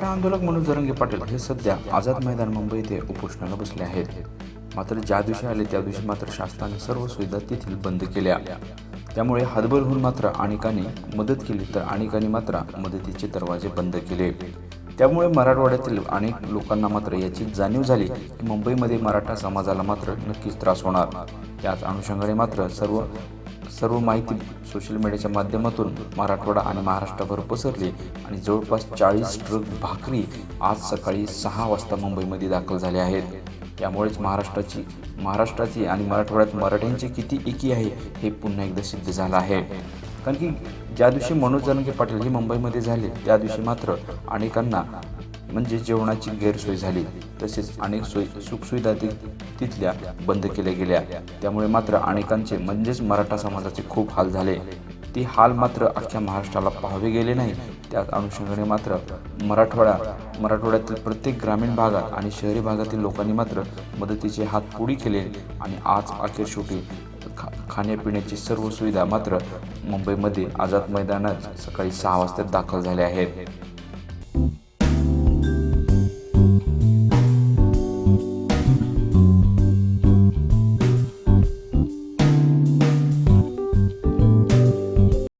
आखाडा आंदोलक म्हणून जरंगे पाटील हे सध्या आझाद मैदान मुंबई येथे उपोषणाला बसले आहेत. मात्र ज्या दिवशी आले त्या दिवशी मात्र शासनाने सर्व सुविधा तेथील बंद केल्या. त्यामुळे हातबल होऊन मात्र अनेकांनी मदत केली तर अनेकांनी मात्र मदतीचे दरवाजे बंद केले. त्यामुळे मराठवाड्यातील अनेक लोकांना मात्र याची जाणीव झाली की मुंबईमध्ये मराठा समाजाला मात्र नक्कीच त्रास होणार. याच अनुषंगाने मात्र सर्व सर्व माहिती सोशल मीडियाच्या माध्यमातून मराठवाडा आणि महाराष्ट्राभर पसरली आणि जवळपास चाळीस ट्रक भाकरी आज सकाळी सहा वाजता मुंबईमध्ये दाखल झाले आहेत. यामुळेच महाराष्ट्राची महाराष्ट्राची आणि मराठवाड्यात मराठ्यांची किती एकी आहे हे पुन्हा एकदा सिद्ध झालं आहे. कारण की ज्या दिवशी मनोज जरंगे पाटील हे मुंबईमध्ये झाले त्या दिवशी मात्र अनेकांना म्हणजे जेवणाची गैरसोय झाली. तसेच अनेक सोयी सुखसुविधा तिथल्या बंद केल्या गेल्या. त्यामुळे मात्र अनेकांचे म्हणजेच मराठा समाजाचे खूप हाल झाले. ती हाल मात्र अख्ख्या महाराष्ट्राला पाहावे गेले नाही. त्या अनुषंगाने मात्र मराठवाडा मराठवाड्यातील प्रत्येक ग्रामीण भागात आणि शहरी भागातील लोकांनी मात्र मदतीचे हात पुढे केले आणि आज अखेर शेवटी खा खाण्यापिण्याची सर्व सुविधा मात्र मुंबईमध्ये आझाद मैदानात सकाळी सहा वाजता दाखल झाल्या आहेत.